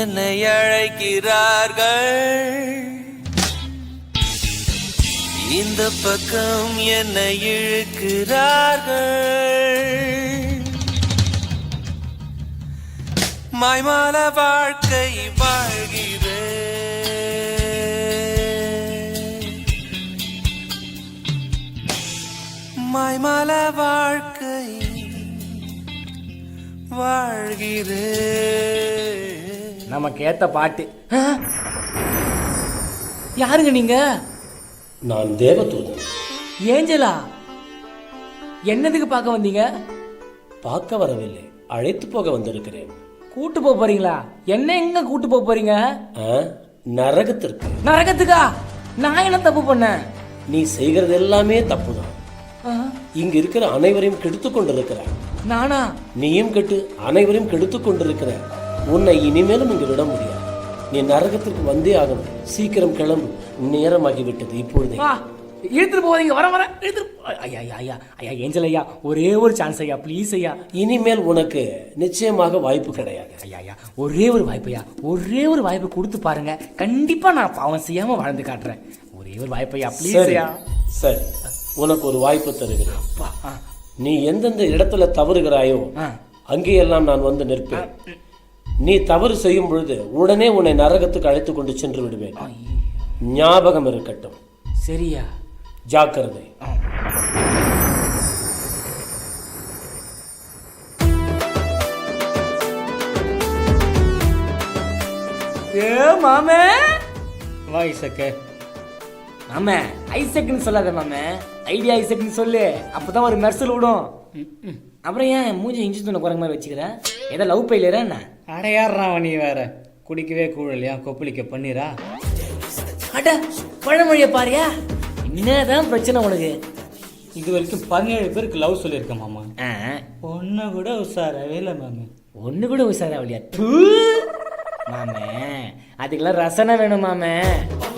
என்னை அழைக்கிறார்கள். இந்த பக்கம் என்னை இழுக்கிறார்கள். மாய்மால வாழ்க்கை வாழ்கிறேன் மாய்மால வாழ்க்கை வாழ்கிறேன் நமக்கு ஏத்த பாட்டு? யாருங்க நீங்க? நான் தேவதூதன். ஏஞ்சலா? என்னதுக்கு பார்க்க வந்தீங்க? பார்க்க வரவில்லை. அழைத்து போக வந்திருக்கிறேன். கூட்டு போக போறீங்களா? என்ன எங்க கூட்டு போக போறீங்க? ஆ, நரகத்திற்கு. நரகத்துக்கா? நான் என்ன தப்பு பண்ணேன்? நீ செய்கிறது எல்லாமே தப்புதான். ஆ? இங்கு இருக்கிற அனைவரையும் கெடுத்து கொண்டிருக்கிறாய். நானா? நீயும் கெட்டு அனைவரையும் கெடுத்து கொண்டிருக்கிற உன்னை இனிமேலும் இங்கு விட முடியாது. நீ நரகத்திற்கு வந்தே ஆகணும் சீக்கிரம் கிளம்பு. நேரமாகிவிட்டது. இப்பொழுதே. இழுத்துட்டு போவீங்க வர வர. இழுத்துட்டு ஐயா ஐயா ஐயா. ஐயா ஏஞ்சல் ஐயா ஒரே ஒரு சான்ஸ் ஐயா. ப்ளீஸ் ஐயா. இனிமேல் உனக்கு நிச்சயமாக வாய்ப்பு கிடையாது. ஐயா ஐயா. ஒரே ஒரு வாய்ப்பு ஐயா. ஒரே ஒரு வாய்ப்பு கொடுத்து பாருங்க. கண்டிப்பா நான் பாவம் செய்யாம வாழ்ந்து காட்டுறேன். ஒரே ஒரு வாய்ப்பு ஐயா. ப்ளீஸ் ஐயா. சரி. உனக்கு ஒரு வாய்ப்பு தருகிறேன். நீ எந்தெந்த இடத்துல தவறுகிறாயோ. அங்கேயெல்லாம் நான் வந்து நிற்பேன். நீ தவறு செய்யும் பொழுது உடனே உன்னை நரகத்துக்கு அழைத்து கொண்டு சென்று விடுவேன். ஞாபகம் இருக்கட்டும். சரியா? ஜாக்கிரதை. ஏ மாமே? வா இசக்கு மாமே ஐசக்னு சொல்லாத மாமே. ஐடியா ஐசக்னு சொல்லு. அப்பதான் ஒரு மெர்சல் விடும். அப்புறம் ஏன் மூஞ்சி இஞ்சி துணை குரங்கு மாதிரி வச்சுக்கிற? ஏதோ லவ் பையிலரா என்ன? அடையாடுறான் நீ வேற? குடிக்கவே கூழலையா கொப்பளிக்க பண்ணிரா அட பழமொழிய பாரியா. என்னதான் பிரச்சனை உனக்கு? இது வரைக்கும் பதினேழு பேருக்கு லவ் சொல்லியிருக்கேன் மாமா. ஒன்று கூட உஷாராவே இல்லை மாமி. ஒண்ணு கூட உஷாராவலியா தூ! மாமே அதுக்கெல்லாம் ரசனை வேணும் மாமே.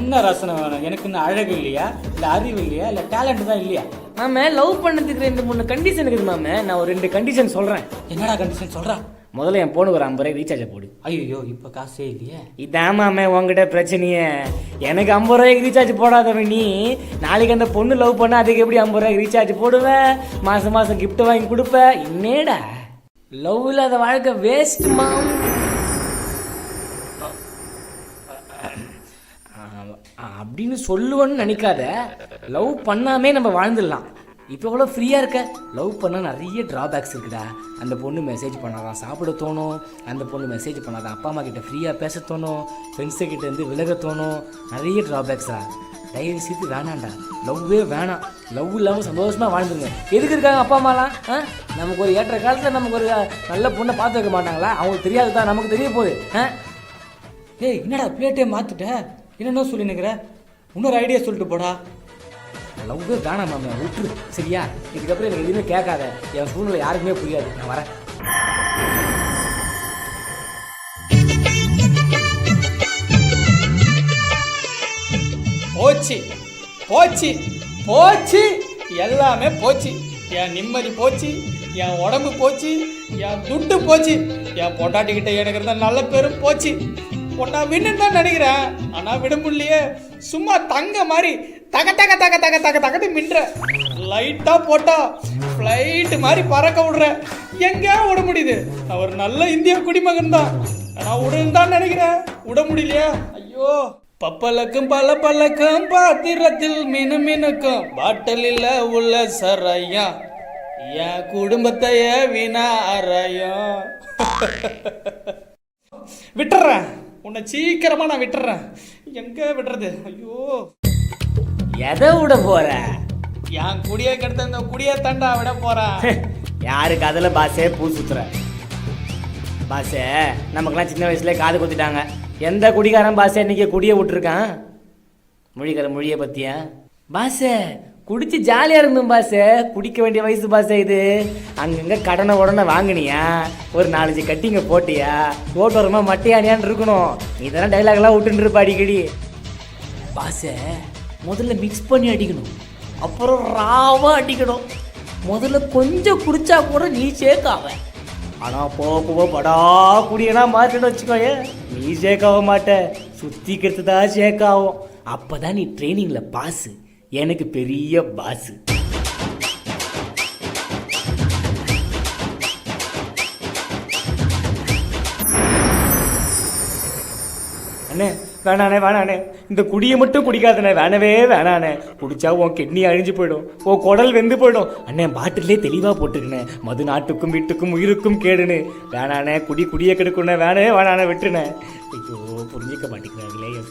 என்ன ரசனை வேணும்? எனக்கு இன்னும் அழகு இல்லையா? இல்லை அறிவு இல்லையா? இல்லை டேலண்ட் தான் இல்லையா? மாமே லவ் பண்ணதுக்கு ரெண்டு மூணு கண்டிஷன் இருக்குது மாமே. நான் ஒரு ரெண்டு கண்டிஷன் சொல்றேன். என்னடா கண்டிஷன் சொல்றா? முதல்ல என் போனுக்கு ஒரு ஐம்பது ரூபாய் ரீசார்ஜ் போடு. ஐயோ இப்போ காசே இல்லையே. இதான் மாமே உங்ககிட்ட பிரச்சனையே. எனக்கு ஐம்பது ரூபாய்க்கு ரீசார்ஜ் போடாதவன் நீ. நாளைக்கு அந்த பொண்ணு லவ் பண்ண அதுக்கு எப்படி ஐம்பது ரூபாய்க்கு ரீசார்ஜ் போடுவேன்? மாசம் மாசம் gift வாங்கி கொடுப்ப என்னடா? லவ் இல்லாத வாழ்க்கை வேஸ்ட் மாம். அப்படின்னு சொல்லுவேன்னு நினைக்காத. லவ் பண்ணாமே நம்ம வாழ்ந்துடலாம். இப்போ கூட ஃப்ரீயாக இருக்க? லவ் பண்ணால் நிறைய ட்ராபேக்ஸ் இருக்குடா. அந்த பொண்ணு மெசேஜ் பண்ணாதான் சாப்பிட தோணும். அந்த பொண்ணு மெசேஜ் பண்ணாதான் அப்பா அம்மா கிட்ட ஃப்ரீயாக பேச தோணும். ஃப்ரெண்ட்ஸு கிட்டேருந்து விலக தோணும். நிறைய ட்ராபேக்ஸா தயவு செய்து வேணாம்டா. லவ்வே வேணாம். லவ் இல்லாமல் சந்தோஷமாக வாழ்ந்துருங்க. எதுக்கு இருக்காங்க அப்பா அம்மாலாம்? ஆ? நமக்கு ஒரு ஏற்ற காலத்தில் நமக்கு ஒரு நல்ல பொண்ணை பார்த்து வைக்க மாட்டாங்களா? அவங்களுக்கு தெரியாது தான் நமக்கு தெரிய போகுது. ஆ? ஏய் என்னடா பிளேட்டே மாத்துட்ட? என்னென்ன சொல்லி நிற்கிற இன்னொரு ஐடியா சொல்லிட்டு போடா. லவ்வே வேணாம் மாமா விட்டுரு. சரியா? இதுக்கப்புறம் எனக்கு எதுவுமே கேட்காத. என் சூழ்நிலை யாருக்குமே புரியாது. நான் வரேன். போச்சு. போச்சு. போச்சு. எல்லாமே போச்சு. என் நிம்மதி போச்சு. என் உடம்பு போச்சு. என் துட்டு போச்சு. என் பொட்டாட்டிக்கிட்ட எனக்கு இருந்த நல்ல பேரும் போச்சு. பொண்ணா வின்னு தான் நினைக்கிறேன். ஆனா விட முடியலையே. சும்மா தங்க மாதிரி தக தக தக தக தக தகட்டு மின்ற. லைட்டா போட்டா ஃப்ளைட்டு மாதிரி பறக்க விடுற. எங்க விட முடியுது. அவர் நல்ல இந்திய குடிமகன் தான். ஆனா விடணும் தான் நினைக்கிறேன். விட முடியலையே. ஐயோ. பப்பலக்கும் பல பல்லக்கும் பாத்திரத்தில் மினு மினுக்கும் பாட்டலில் உள்ள சரையா என் குடும்பத்தைய வீணா அறையும். விட்டுறேன். உன்னை சீக்கிரமா நான் விட்டுறேன். எங்க விடுறது? ஐயோ. எதை விட போற? என் குடியை கெடுத்த இந்த குடியை தண்டா விட போறேன். யாருக்கு அதில் பாஸே பூ சுத்துற? பாஸே நமக்கெல்லாம் சின்ன வயசுல காது குத்திட்டாங்க. எந்த குடிகாரன் பாஸே இன்னைக்கு குடியை விட்டுருக்கான்? மொழிக்கிற மொழியை பத்தியா? பாஸே குடிச்சு ஜாலியாக இருந்தோம் பாஸே குடிக்க வேண்டிய வயசு பாஸே இது. அங்கங்கே கடனை உடனே வாங்கினியா? ஒரு நாலஞ்சு கட்டிங்க போட்டியா? ஓட்டோரமாக மட்டையானியான்னு இருக்கணும். இதெல்லாம் டைலாக்லாம் விட்டுன்னு இருப்பா அடிக்கடி. பாஸை முதல்ல மிக்ஸ் பண்ணி அடிக்கணும். அப்புறம் ராவாக அடிக்கணும். முதல்ல கொஞ்சம் குடிச்சா கூட நீ சேர்க்காவ ஆனால் போக போக படா குடியனா மாட்டேன்னு வச்சுக்கோயே. நீ ஷேக்காக மாட்ட. சுத்திக்கிறது தான் சேக்காகும் அப்போ தான் நீ ட்ரைனிங்கில் பாஸு எனக்கு பெரிய பாஸு அண்ணே வேணாண்ணே வேணாண்ணே. இந்த குடியை மட்டும் குடிக்காதண்ணே. வேணவே வேணாண்ணே. குடிச்சா உன் கிட்னி அழிஞ்சு போயிடும். உன் குடல் வெந்து போயிடும். அண்ணே பாட்டிலே தெளிவாக போட்டுக்கினேன் மது நாட்டுக்கும் வீட்டுக்கும் உயிருக்கும் கேடுன்னு வேணாண்ணே குடி குடியை கெடுக்கணே வேணவே வேணாண்ணே விட்டுனே ஐயோ புரிஞ்சிக்க மாட்டேங்கிறாங்களே என்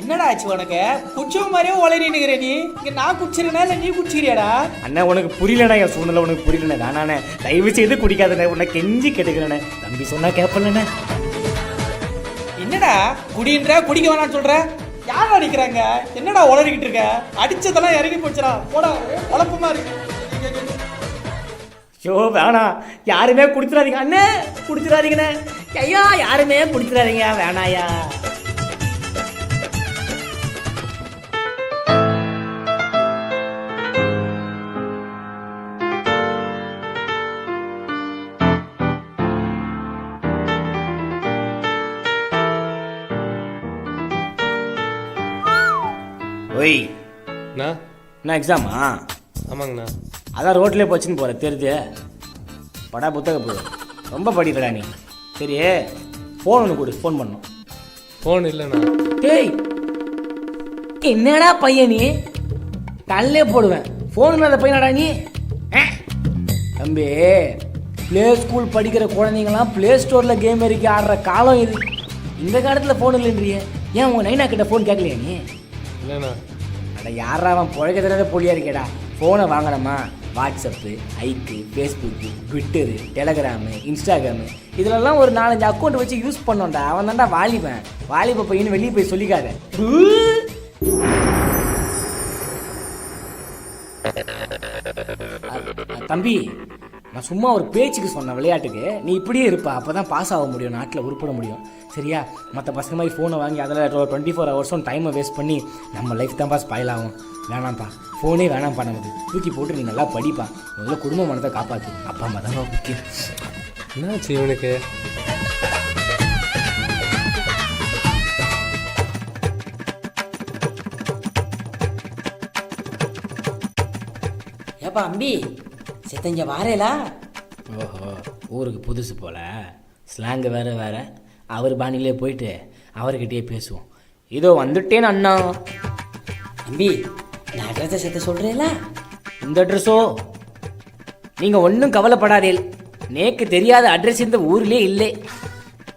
என்னடா ஆச்சு உனக்கு? குச்சவ மாதிரியே உளறினுக்கிற நீ. இங்க நான் குடிச்சிருக்கேனா இல்லை நீ குடிச்சிக்கிறியாடா அண்ணா உனக்கு புரியலண்ணா என் சூழ்நிலை உனக்கு புரியலண்ணே. வேணாண்ணே தயவு செய்து குடிக்காதண்ணே உன்னை கெஞ்சி கேட்டுக்கிறேண்ணே. தம்பி சொன்னா கேட்பலண்ணே என்னடா? குடின்ற குடிக்க வேணாம்னு சொல்ற? யார் அடிக்கிறாங்க? என்னடா உளறிக்கிட்டு இருக்க? அடிச்சதெல்லாம் இறங்கி போச்சுடா. போடா குழப்பமா இருக்கு. ஐயோ வேணாம் யாருமே குடிச்சிடாதீங்க. அண்ணே குடிச்சிடாதீங்கண்ணே. ஐயா யாருமே குடிச்சிடாதீங்க. வேணாயா ஒய் அண்ணா. என்ன எக்ஸாமா ஆமாங்கண்ணா. அதான் ரோட்லேயே போச்சுன்னு போகிற தெரியுது. படா புத்தக போடு ரொம்ப படிக்கிறா நீ. சரி ஃபோன் ஒன்று கொடு ஃபோன் பண்ணோம் ஃபோன் இல்லைண்ணா. டேய்! என்னடா பையன் நீ? கல்லே போடுவேன். ஃபோன் இல்லாத பையனாடா நீ. தம்பி ப்ளே ஸ்கூல் படிக்கிற குழந்தைங்களாம் ப்ளே ஸ்டோரில் கேம் இறக்கி ஆடுற காலம் இது. இந்த காலத்தில் ஃபோன் இல்லைன்றியே. ஏன் உங்கள் நைனா கிட்ட ஃபோன் கேட்கலையா நீ? இல்லைண்ணா. அட யாரா அவன் புழைக்க தெரியாத பொழியா இருக்கேடா. ஃபோனை வாங்கினோமா வாட்ஸ்அப்பு ஐக்கு ஃபேஸ்புக்கு ட்விட்டரு டெலகிராமு இன்ஸ்டாகிராமு இதிலெல்லாம் ஒரு நாலஞ்சு அக்கௌண்ட் வச்சு யூஸ் பண்ணோம்டா. அவன் தான்டா வாலிபன். வாலிப பையன் வெளியே போய் சொல்லிக்காத. தம்பி நான் சும்மா ஒரு பேச்சுக்கு சொன்னேன் விளையாட்டுக்கு நீ இப்படியே இருப்பா அப்போ தான் பாஸ் ஆக முடியும் நாட்டில் உருப்பட முடியும். சரியா? மற்ற பசங்க மாதிரி ஃபோனை வாங்கி அதில் டுவெண்ட்டி ஃபோர் ஹவர்ஸும் டைமை வேஸ்ட் பண்ணி நம்ம லைஃப் தான்ப்பா ஸ்பாயில் ஆகும். வேணாம்ப்பா. ஃபோனே வேணாம்ப்பா நமக்கு தூக்கி போட்டு நீ நல்லா படிப்பா. முதல்ல குடும்ப மனத்தை காப்பாற்று அப்பா அம்மா தான் முக்கியம். என்னாச்சு இவனுக்கு? ஏப்பா அம்பி? சித்தஞ்ச வாரேலா. ஓஹோ ஊருக்கு புதுசு போல. ஸ்லாங்கு வேற வேற. அவர் பாணிலே போயிட்டு அவர்கிட்டயே பேசுவோம். இதோ வந்துட்டேன் அண்ணா. அம்பி நான் அட்ரஸை சேர்த்து சொல்கிறேல இந்த அட்ரஸோ? நீங்கள் ஒன்றும் கவலைப்படாதீல் நேக்கு தெரியாத அட்ரஸ் இந்த ஊர்லேயே இல்லை.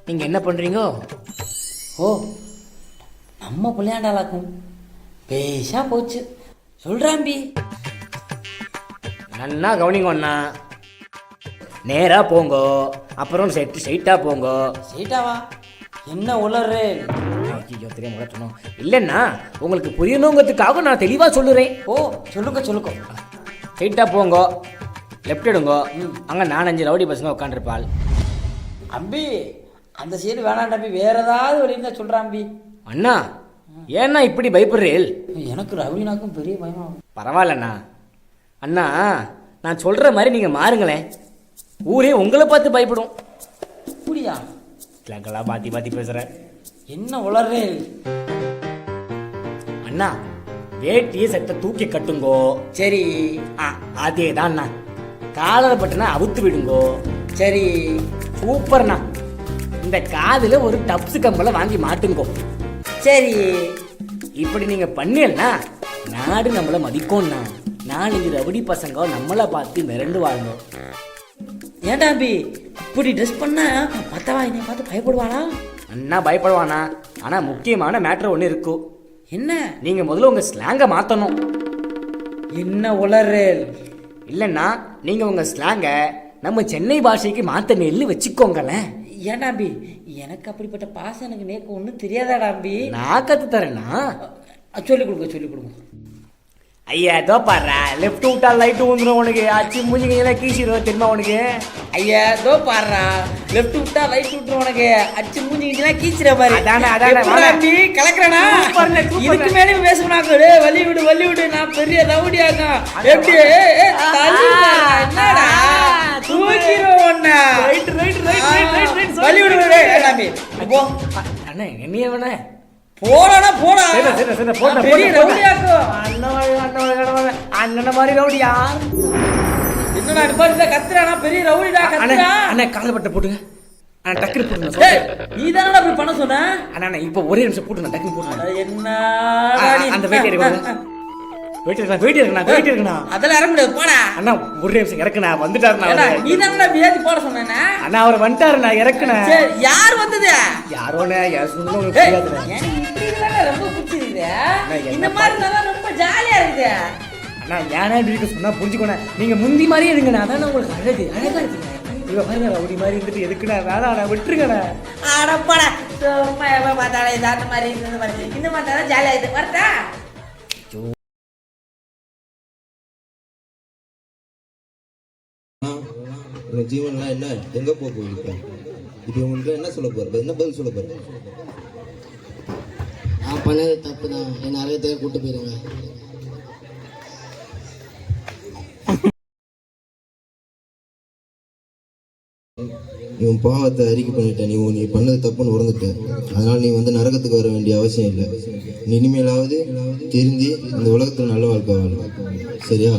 நீங்கள் என்ன பண்ணுறீங்க ஓ நம்ம பிள்ளையாண்டாலாக்கும் பேஷா போச்சு. சொல்கிறாம்பி நன்னா கவனிங்க அண்ணா. நேரா போங்கோ. அப்புறம் செட்டு ஸ்ட்ரைட்டாக போங்கோ. ஸ்ட்ரைட்டாவா என்ன உளறு? ஐயோ தெரியாம உள்ள சொன்னோம். இல்லைண்ணா உங்களுக்கு புரியணுங்கிறதுக்காக நான் தெளிவாக சொல்லுறேன். ஓ சொல்லுங்க சொல்லுங்க. ஸ்ட்ரைட்டாக போங்கோ. லெஃப்ட் எடுங்கோ. அங்கே நாலஞ்சு ரவுடி பசங்க உட்காந்துருப்பாள் அம்பி அந்த சைடு வேணாம் தம்பி. வேற ஏதாவது வழி இருந்தா சொல்றான் அம்பி. அண்ணா ஏன்னா இப்படி பயப்படுறீள்? எனக்கு ரவினாக்கும் பெரிய பயமாகும் பரவாயில்லண்ணா. அண்ணா நான் சொல்கிற மாதிரி நீங்கள் மாறுங்களேன். ஊரே உங்களை பார்த்து பயப்படும். அப்படியா? இல்லைங்களா மாற்றி மாற்றி பேசுகிறேன் என்ன உளறே? அண்ணா வேட்டியை சட்டை தூக்கி கட்டுங்கோ. சரி. ஆ அதே தான் அண்ணா. காலரை பட்டனா அவுத்து விடுங்கோ. சரி. சூப்பர்ண்ணா. இந்த காதில் ஒரு டப்ஸ் கம்பலை வாங்கி மாட்டுங்கோ. சரி. இப்படி நீங்கள் பண்ணீங்கன்னா நாடு நம்மளை மதிக்கும்ண்ணா. நாளைக்கு ரவுடி பசங்க நம்மளை பார்த்து மிரண்டு வாழுங்க ஏன்டா அம்பி இப்படி ட்ரெஸ் பண்ணா மத்தவா என்னை பார்த்து பயப்படுவாளா? அண்ணா பயப்படுவானா? ஆனால் முக்கியமான மேட்ரு ஒன்று இருக்கும் என்ன? நீங்கள் முதல்ல உங்கள் ஸ்லாங்கை மாற்றணும் என்ன உளறேல்? இல்லைன்னா நீங்கள் உங்கள் ஸ்லாங்கை நம்ம சென்னை பாஷைக்கு மாற்ற நெல்லு வச்சுக்கோங்களேன். ஏன்டா அம்பி எனக்கு அப்படிப்பட்ட பாசம் எனக்கு நேக்கு ஒன்றும் தெரியாதாடா அம்பி நான் கற்று தரேன்னா சொல்லிக் கொடுங்க சொல்லிக் கொடுங்க. ஐயா ஏதோ பாடுறா லெஃப்ட் விட்டா லைட் வந்துடும் உனக்கு அச்சு மூஞ்சிங்க கீசிடுவோம் தெரியுமா உனக்கு ஐயா தோ பாடுறா லெஃப்ட் விட்டா ரைட் விட்டுரும் உனக்கு அச்சு மூஞ்சிக்கிட்டா கீச்சிர மாதிரி அதானே, அதானே. அம்பி, கலக்குறேனா. இதுக்கு மேலே பேசுனாங்க டேய் வள்ளி விடு வள்ளி விடு நான் பெரிய எப்படி ஏய், தள்ளி விடுடா, என்னடா தூக்கிடுவோம் உன்னை. Right right right right right வழி விடு. அண்ணே என்னைய வேணே போடா. சரி சரி சரி போட்டா நான் பெரிய ரவுடியாக்கும். அண்ணன் மாதிரி அண்ணன் மாதிரி அண்ணன் மாதிரி ரவுடியா என்னடா இது பாரு, இந்த கத்துறானா, பெரிய ரவுடிடா, அண்ணே கத்துறா. அண்ணே காலை பட்ட போட்டுங்க அண்ணா டக்குனு சொல்றேன். நீ தானடா பண்ண சொன்ன அண்ணா இப்போ ஒரே நிமிஷம் போட்டுங்க டக்குனு போட்டுங்க அட, என்ன அந்த வெயிட் வெயிட் இருக்கா வெயிட் இருக்குண்ணா வெயிட் இருக்குண்ணா அதெல்லாம் இறங்க முடியாது போடா. அண்ணா ஒரு நிமிஷம் இறக்குண்ணா வந்துட்டாருண்ணா. நீ தானடா வியாதி போட சொன்னேன்னா? அண்ணா அவர் வந்துட்டாருண்ணா இறக்குண்ணா. யார் வந்தது? யாரோண்ணே யார் இல்லைன்னா ரொம்ப பிடிச்சிருக்குது இந்த மாதிரி இருந்தா ரொம்ப ஜாலியா இருக்குது. அண்ணா ஏன்னா இப்படி சொன்னா புரிஞ்சுக்கோண்ணே. நீங்க முந்தி மாதிரியே இருங்கண்ணா. அதான் உங்களுக்கு அழகு அழகா இருக்கீங்க இவ பாருங்க ரவுடி மாதிரி இருந்துட்டு எதுக்குண்ணா? வேணாண்ணா விட்டுருங்கண்ணா. அடப்பாடா சும்மா எப்ப பார்த்தாலும் இது அந்த மாதிரி இது இந்த மாதிரி. இந்த மாதிரி தான் ஜாலியா இருக்குது. வரட்டா ஜீவன்லாம் என்ன? எங்க போக போகுது இப்போ உங்களுக்கு என்ன சொல்ல போற? என்ன பதில் சொல்ல போற? நான் பண்ணது தப்பு தான் நிறைய பேர் கூட்டு போயிருங்க. உன் பாவத்தை அறிக்கை பண்ணிட்ட. நீ நீ பண்ணது தப்புன்னு உணர்ந்துட்ட. அதனால நீ வந்து நரகத்துக்கு வர வேண்டிய அவசியம் இல்லை. இனிமேலாவது திருந்தி இந்த உலகத்துல நல்ல வாழ்க்கை வாழணும் சரியா?